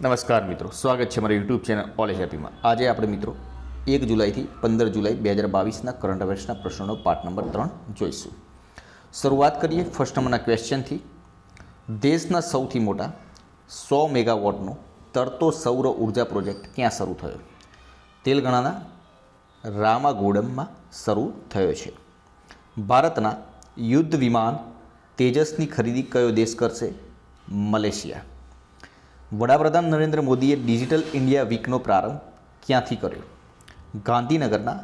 નમસ્કાર મિત્રો, સ્વાગત છે મારી યુટ્યુબ ચેનલ ઓલેજ હેપીમાં આજે આપણે મિત્રો એક જુલાઈથી પંદર જુલાઈ બે હજાર બાવીસના કરંટ અફેર્સના પ્રશ્નોનો પાઠ નંબર ત્રણ જોઈશું. શરૂઆત કરીએ ફર્સ્ટ નંબરના ક્વેશ્ચનથી દેશના સૌથી મોટા સો મેગાવોટનો તરતો સૌર ઊર્જા પ્રોજેક્ટ ક્યાં શરૂ થયો? તેલગણાના રામાગોડમમાં શરૂ થયો છે. ભારતના યુદ્ધ વિમાન તેજસની ખરીદી કયો દેશ કરશે? મલેશિયા. વડાપ્રધાન નરેન્દ્ર મોદીએ ડિજિટલ ઇન્ડિયા વીકનો પ્રારંભ ક્યાંથી કર્યો? ગાંધીનગરના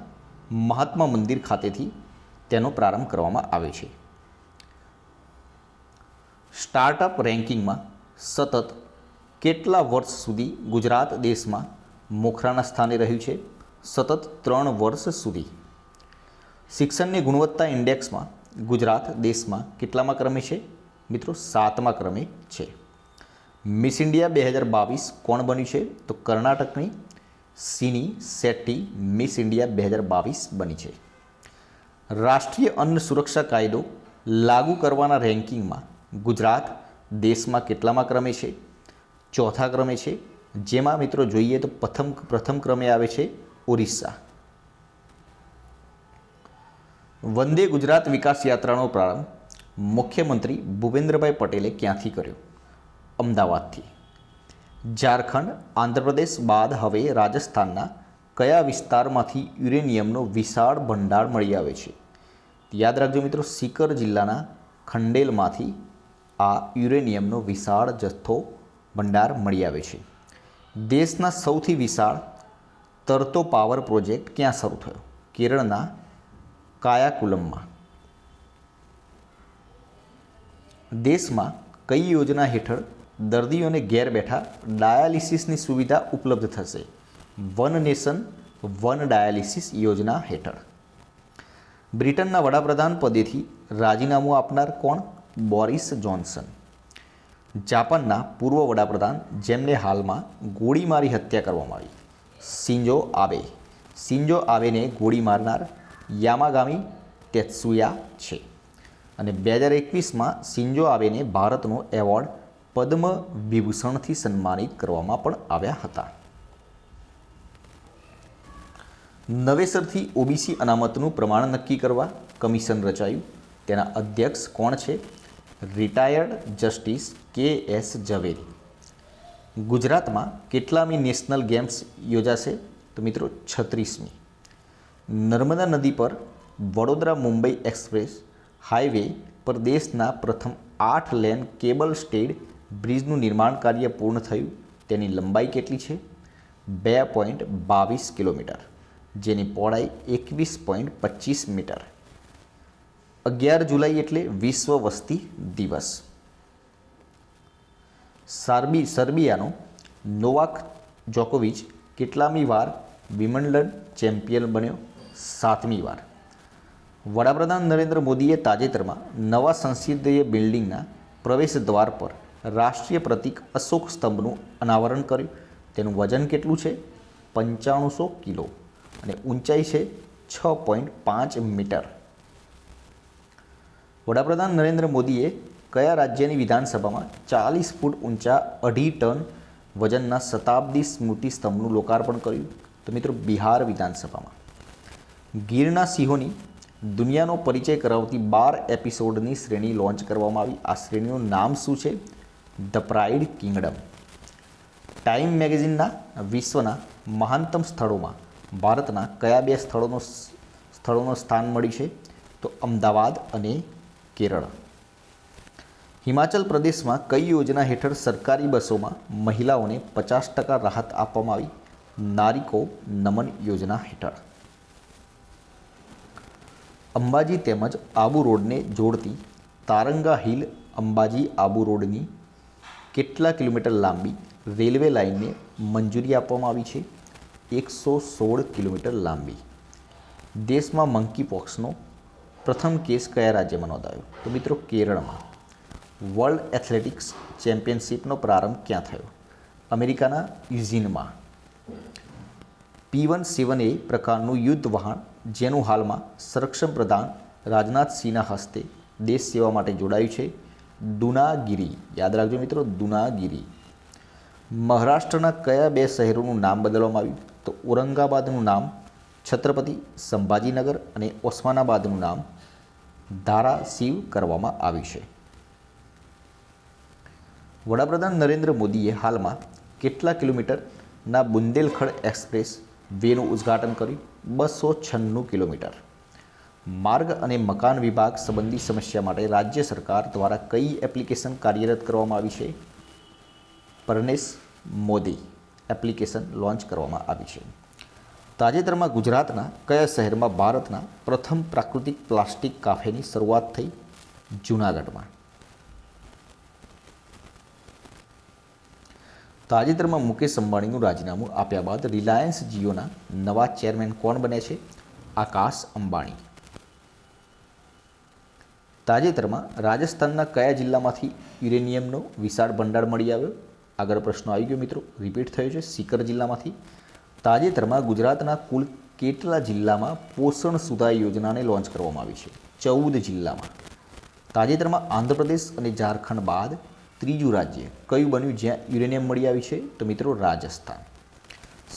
મહાત્મા મંદિર ખાતેથી તેનો પ્રારંભ કરવામાં આવે છે. સ્ટાર્ટઅપ રેન્કિંગમાં સતત કેટલા વર્ષ સુધી ગુજરાત દેશમાં મોખરાના સ્થાને રહ્યું છે? સતત ત્રણ વર્ષ સુધી. શિક્ષણની ગુણવત્તા ઇન્ડેક્સમાં ગુજરાત દેશમાં કેટલામાં ક્રમે છે? મિત્રો, સાતમા ક્રમે છે. મિસ ઇન્ડિયા બે હજાર બાવીસ કોણ બન્યું છે? તો કર્ણાટકની સિની શેટ્ટી મિસ ઇન્ડિયા બે હજાર બાવીસ બની છે. રાષ્ટ્રીય અન્ન સુરક્ષા કાયદો લાગુ કરવાના રેન્કિંગમાં ગુજરાત દેશમાં કેટલામાં ક્રમે છે? ચોથા ક્રમે છે. જેમાં મિત્રો જોઈએ તો પ્રથમ પ્રથમ ક્રમે આવે છે ઓરિસ્સા. વંદે ગુજરાત વિકાસ યાત્રાનો પ્રારંભ મુખ્યમંત્રી ભૂપેન્દ્રભાઈ પટેલે ક્યાંથી કર્યો? અમદાવાદથી. ઝારખંડ, આંધ્રપ્રદેશ બાદ હવે રાજસ્થાનના કયા વિસ્તારમાંથી યુરેનિયમનો વિશાળ ભંડાર મળી આવે છે? યાદ રાખજો મિત્રો, સિકર જિલ્લાના ખંડેલમાંથી આ યુરેનિયમનો વિશાળ જથ્થો ભંડાર મળી આવે છે. દેશના સૌથી વિશાળ તરતો પાવર પ્રોજેક્ટ ક્યાં શરૂ થયો? કેરળના કાયાકુલમમાં. દેશમાં કઈ યોજના હેઠળ દર્દીઓને ઘેર બેઠા ડાયાલિસિસની સુવિધા ઉપલબ્ધ થશે. વન નેશન, વન ડાયાલિસિસ યોજના હેઠળ. બ્રિટનના વડાપ્રધાન પદેથી રાજીનામું આપનાર કોણ? Boris Johnson. જાપાનના પૂર્વ વડાપ્રધાન જેમને હાલમાં ગોળી મારી હત્યા કરવામાં આવી. સિંજો આબે. સિંજો આબેને ગોળી મારનાર યામાગામી તેત્સુયા છે. અને બે હજાર એકવીસમાં સિંજો આબેને ભારતનો એવોર્ડ પદ્મ વિભૂષણથી સન્માનિત કરવામાં પણ આવ્યા હતા. નવેસરથી ઓબીસી અનામતનું પ્રમાણ નક્કી કરવા કમિશન રચાયું. તેના અધ્યક્ષ કોણ છે? Retired justice K S Zaveri. ગુજરાતમાં કેટલામી નેશનલ ગેમ્સ યોજાશે? તો મિત્રો છત્રીસમી. નર્મદા નદી પર વડોદરા મુંબઈ એક્સપ્રેસ હાઈવે પર દેશના પ્રથમ આઠ લેન કેબલ સ્ટેડ બ્રિજનું નિર્માણ કાર્ય પૂર્ણ થયું. તેની લંબાઈ કેટલી છે? બે પોઈન્ટ બાવીસ કિલોમીટર, જેની પહોળાઈ એકવીસ પોઈન્ટ પચીસ મીટર. અગિયાર જુલાઈ એટલે વિશ્વ વસ્તી દિવસ. સાર્બી, સર્બિયાનો નોવાક જોકોવિચ કેટલામી વાર વિમનલન ચેમ્પિયન બન્યો? સાતમી વાર. વડાપ્રધાન નરેન્દ્ર મોદીએ તાજેતરમાં નવા સંસદીય બિલ્ડિંગના પ્રવેશ દ્વાર પર રાષ્ટ્રીય પ્રતીક અશોક સ્તંભનું અનાવરણ કર્યું. તેનું વજન કેટલું છે? પંચાણુંસો કિલો. અને ઊંચાઈ છે છ પોઈન્ટ પાંચ મીટર. વડાપ્રધાન નરેન્દ્ર મોદીએ કયા રાજ્યની વિધાનસભામાં ચાલીસ ફૂટ ઊંચા અઢી ટન વજનના શતાબ્દી સ્મૃતિ સ્તંભનું લોકાર્પણ કર્યું? તો મિત્રો, બિહાર વિધાનસભામાં. ગીરના સિંહોની દુનિયાનો પરિચય કરાવતી બાર એપિસોડની શ્રેણી લોન્ચ કરવામાં આવી. આ શ્રેણીનું નામ શું છે? ધ પ્રાઇડ કિંગડમ ટાઈમ મેગેઝિનના વિશ્વના મહાનતમ સ્થળોમાં ભારતના કયા બે સ્થળોનો સ્થળોનો સ્થાન મળી છે? તો અમદાવાદ અને કેરળ. હિમાચલ પ્રદેશમાં કઈ યોજના હેઠળ સરકારી બસોમાં મહિલાઓને પચાસ ટકા રાહત આપવામાં આવી? નારિકો નમન યોજના હેઠળ. અંબાજી તેમજ આબુ રોડને જોડતી તારંગા હિલ અંબાજી આબુ રોડની કેટલા કિલોમીટર લાંબી રેલવે લાઇનને મંજૂરી આપવામાં આવી છે? એકસો સોળ કિલોમીટર લાંબી. દેશમાં મંકી પોક્સનો પ્રથમ કેસ કયા રાજ્યમાં નોંધાયો? તો મિત્રો, કેરળમાં. વર્લ્ડ એથ્લેટિક્સ ચેમ્પિયનશિપનો પ્રારંભ ક્યાં થયો? અમેરિકાના યુઝિનમાં. પી વન સેવન એ પ્રકારનું યુદ્ધ વહાણ જેનું હાલમાં સંરક્ષણ પ્રધાન રાજનાથસિંહના હસ્તે દેશ સેવા માટે જોડાયું છે. દુનાગીરી. યાદ રાખજો મિત્રો, દુનાગીરી. મહારાષ્ટ્રના કયા બે શહેરોનું નામ બદલવામાં આવ્યું? તો ઔરંગાબાદનું નામ, છત્રપતિ સંભાજીનગર અને ઓસ્માનાબાદનું નામ ધારાશીવ કરવામાં આવ્યું છે. વડાપ્રધાન નરેન્દ્ર મોદીએ હાલમાં કેટલા કિલોમીટરના બુંદેલખંડ એક્સપ્રેસ વેનું ઉદ્ઘાટન કર્યું? બસો છન્નું કિલોમીટર. માર્ગ અને મકાન વિભાગ સંબંધી સમસ્યા માટે રાજ્ય સરકાર દ્વારા કઈ એપ્લિકેશન કાર્યરત કરવામાં આવી છે? પરનેશ મોદી, એપ્લિકેશન લોન્ચ કરવામાં આવી છે. તાજેતરમાં ગુજરાતના કયા શહેરમાં ભારતના પ્રથમ પ્રાકૃતિક પ્લાસ્ટિક કાફેની શરૂઆત થઈ? જૂનાગઢમાં. તાજેતરમાં મુકેશ અંબાણીનું રાજીનામું આપ્યા બાદ રિલાયન્સ જીઓના નવા ચેરમેન કોણ બને છે? આકાશ અંબાણી. તાજેતરમાં રાજસ્થાનના કયા જિલ્લામાંથી યુરેનિયમનો વિશાળ ભંડાર મળી આવ્યો? આગળ પ્રશ્નો આવી ગયો મિત્રો. રિપીટ થયો છે. સિકર જિલ્લામાંથી. તાજેતરમાં ગુજરાતના કુલ કેટલા જિલ્લામાં પોષણ સુધા યોજનાને લોન્ચ કરવામાં આવી છે? ચૌદ જિલ્લામાં. તાજેતરમાં આંધ્રપ્રદેશ અને ઝારખંડ બાદ ત્રીજું રાજ્ય. કયું બન્યું જ્યાં યુરેનિયમ મળી આવી છે? તો મિત્રો, રાજસ્થાન.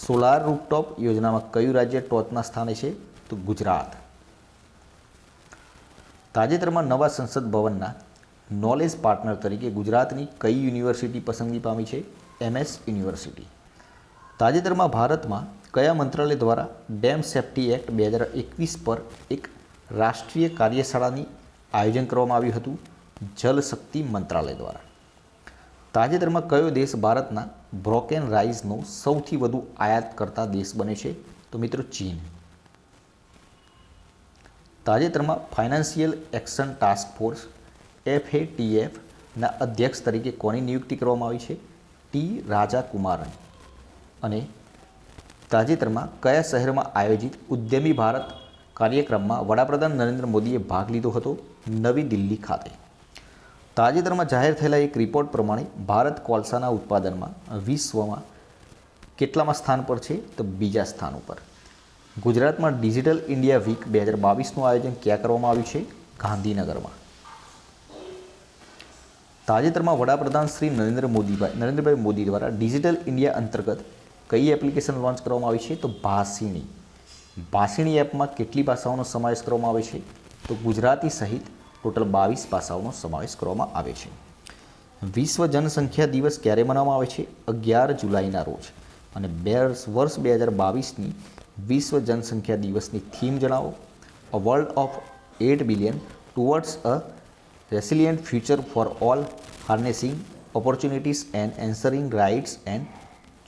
સોલાર રૂપટોપ યોજનામાં કયું રાજ્ય ટોચના સ્થાને છે? તો ગુજરાત. તાજેતરમાં નવા સંસદ ભવનના નોલેજ પાર્ટનર તરીકે ગુજરાતની કઈ યુનિવર્સિટી પસંદગી પામી છે? એમએસ યુનિવર્સિટી તાજેતરમાં ભારતમાં કયા મંત્રાલય દ્વારા ડેમ સેફ્ટી એક્ટ બે હજાર એકવીસ પર એક રાષ્ટ્રીય કાર્યશાળાની આયોજન કરવામાં આવ્યું હતું? જલશક્તિ મંત્રાલય દ્વારા. તાજેતરમાં કયો દેશ ભારતના બ્રોકેન રાઇઝનો સૌથી વધુ આયાત કરતા દેશ બને છે? તો મિત્રો ચીન. તાજેતરમાં ફાઇનાન્શિયલ એક્શન ટાસ્ક ફોર્સ એફએટીએફના અધ્યક્ષ તરીકે કોની નિયુક્તિ કરવામાં આવી છે? ટી. રાજા કુમારન અને તાજેતરમાં કયા શહેરમાં આયોજિત ઉદ્યમી ભારત કાર્યક્રમમાં વડાપ્રધાન નરેન્દ્ર મોદીએ ભાગ લીધો હતો? નવી દિલ્હી ખાતે. તાજેતરમાં જાહેર થયેલા એક રિપોર્ટ પ્રમાણે ભારત કોલસાના ઉત્પાદનમાં વિશ્વમાં કેટલામાં સ્થાન પર છે? તો બીજા સ્થાન ઉપર. ગુજરાતમાં ડિજિટલ ઇન્ડિયા વીક બે હજાર બાવીસનું આયોજન ક્યાં કરવામાં આવ્યું છે? ગાંધીનગરમાં. તાજેતરમાં વડાપ્રધાન શ્રી નરેન્દ્ર મોદીભાઈ નરેન્દ્રભાઈ મોદી દ્વારા ડિજિટલ ઇન્ડિયા અંતર્ગત કઈ એપ્લિકેશન લોન્ચ કરવામાં આવી છે? તો ભાષિણી. ભાષિણી એપમાં કેટલી ભાષાઓનો સમાવેશ કરવામાં આવે છે? તો ગુજરાતી સહિત ટોટલ બાવીસ ભાષાઓનો સમાવેશ કરવામાં આવે છે. વિશ્વ જનસંખ્યા દિવસ ક્યારે મનાવવામાં આવે છે? અગિયાર જુલાઈના રોજ. અને બે વર્ષ બે હજાર બાવીસની વિશ્વ જનસંખ્યા દિવસની થીમ જણાવો. A world of eight billion towards a resilient future for all harnessing opportunities and ensuring rights and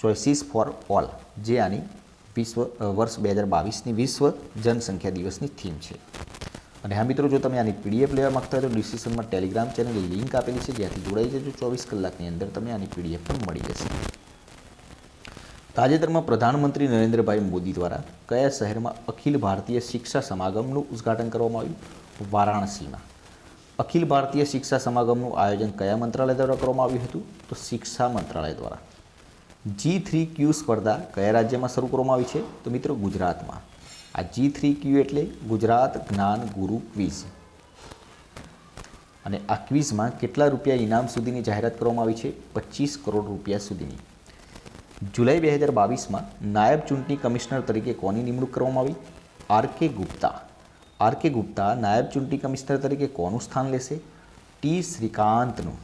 choices for all જે આની વિશ્વ વર્ષ બે હજાર બાવીસની વિશ્વ જનસંખ્યા દિવસની થીમ છે. અને હા મિત્રો, જો તમે આની પીડીએફ લેવા માગતા હોય તો ડિસ્ક્રિપ્શનમાં ટેલિગ્રામ ચેનલ લિંક આપેલી છે, જ્યાંથી જોડાઈ જજો. ચોવીસ કલાકની અંદર તમે આની પીડીએફ પણ મળી જશે. તાજેતરમાં પ્રધાનમંત્રી નરેન્દ્રભાઈ મોદી દ્વારા કયા શહેરમાં અખિલ ભારતીય શિક્ષા સમાગમનું ઉદ્ઘાટન કરવામાં આવ્યું? વારાણસીમાં. અખિલ ભારતીય શિક્ષા સમાગમનું આયોજન કયા મંત્રાલય દ્વારા કરવામાં આવ્યું હતું? તો શિક્ષા મંત્રાલય દ્વારા. જી થ્રી ક્યુ સ્પર્ધા કયા રાજ્યમાં શરૂ કરવામાં આવી છે? તો મિત્રો ગુજરાતમાં. આ જી થ્રી ક્યુ એટલે ગુજરાત જ્ઞાન ગુરુ ક્વિઝ. અને આ ક્વિઝમાં કેટલા રૂપિયા ઇનામ સુધીની જાહેરાત કરવામાં આવી છે? પચીસ કરોડ રૂપિયા સુધીની. જુલાઈ બે હજાર બાવીસમાં નાયબ ચૂંટણી કમિશનર તરીકે કોની નિમણૂક કરવામાં આવી? R K Gupta. R K Gupta નાયબ ચૂંટણી કમિશનર તરીકે કોનું સ્થાન લેશે? ટી શ્રીકાંતનું.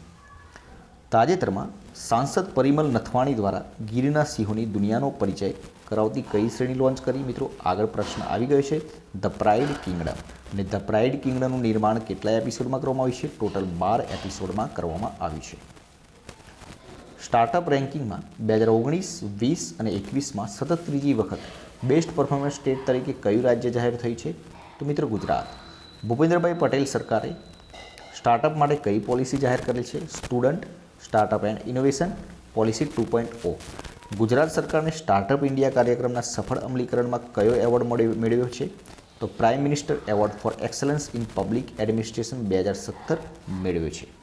તાજેતરમાં સાંસદ પરિમલ નથવાણી દ્વારા ગીરના સિંહોની દુનિયાનો પરિચય કરાવતી કઈ શ્રેણી લોન્ચ કરી? મિત્રો, આગળ પ્રશ્ન આવી ગયો છે. The pride kingdom. અને ધ પ્રાઇડ કિંગડમનું નિર્માણ કેટલા એપિસોડમાં કરવામાં આવ્યું છે? ટોટલ બાર એપિસોડમાં કરવામાં આવ્યું છે. સ્ટાર્ટઅપ રેન્કિંગમાં બે હજાર ઓગણીસ, વીસ અને એકવીસમાં સતત ત્રીજી વખત બેસ્ટ પરફોર્મન્સ સ્ટેટ તરીકે કયું રાજ્ય જાહેર થયું છે? તો મિત્રો ગુજરાત. ભૂપેન્દ્રભાઈ પટેલ સરકારે સ્ટાર્ટઅપ માટે કઈ પોલિસી જાહેર કરેલ છે? Student, startup and innovation, policy two point O. Gujarat સરકારને સ્ટાર્ટઅપ ઇન્ડિયા કાર્યક્રમના સફળ અમલીકરણમાં કયો એવોર્ડ મેળવ્યો છે? તો prime minister award for excellence in public administration બે હજાર સત્તર મેળવ્યો છે.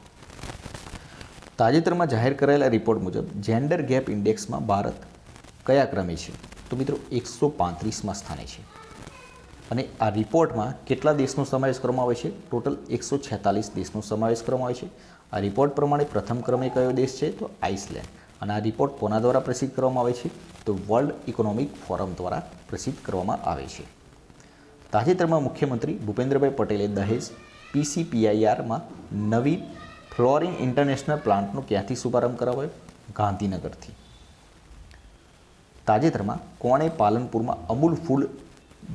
તાજેતરમાં જાહેર કરાયેલા રિપોર્ટ મુજબ જેન્ડર ગેપ ઇન્ડેક્સમાં ભારત કયા ક્રમે છે? તો મિત્રો એકસો પાંત્રીસમાં સ્થાને છે. અને આ રિપોર્ટમાં કેટલા દેશનો સમાવેશ કરવામાં આવે છે? ટોટલ એકસો છેતાલીસ દેશનો સમાવેશ કરવામાં આવે છે. આ રિપોર્ટ પ્રમાણે પ્રથમ ક્રમે કયો દેશ છે? તો આઇસલેન્ડ. અને આ રિપોર્ટ કોના દ્વારા પ્રસિદ્ધ કરવામાં આવે છે? તો વર્લ્ડ ઇકોનોમિક ફોરમ દ્વારા પ્રસિદ્ધ કરવામાં આવે છે. તાજેતરમાં મુખ્યમંત્રી ભૂપેન્દ્રભાઈ પટેલે દહેજ પીસીપીઆઈઆરમાં નવી ફ્લોરિન ઇન્ટરનેશનલ પ્લાન્ટનો ક્યાંથી શુભારંભ કરાવાયો? ગાંધીનગરથી. તાજેતરમાં કોણે પાલનપુરમાં અમૂલ ફૂડ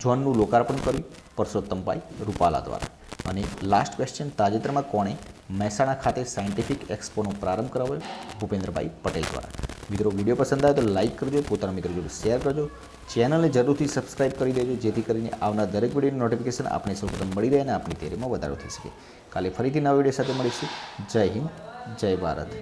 ઝોનનું લોકાર્પણ કર્યું? પરસોત્તમભાઈ રૂપાલા દ્વારા. અને લાસ્ટ ક્વેશ્ચન તાજેતરમાં કોણે મહેસાણા ખાતે સાયન્ટિફિક એક્સપોનો પ્રારંભ કરાવ્યો? ભૂપેન્દ્રભાઈ પટેલ દ્વારા. મિત્રો વીડિયો પસંદ આવે તો લાઇક કરજો પોતાના મિત્રો જોડે શેર કરજો. ચેનલને જરૂરથી સબસ્ક્રાઇબ કરી દેજો, જેથી કરીને આવનાર દરેક વિડીયોની નોટિફિકેશન આપણે સૌપ્રથમ મળી રહે અને આપણી તૈયારીમાં વધારો થઈ શકે. કાલે ફરીથી નવા વીડિયો સાથે મળીશું. જય હિન્દ, જય ભારત.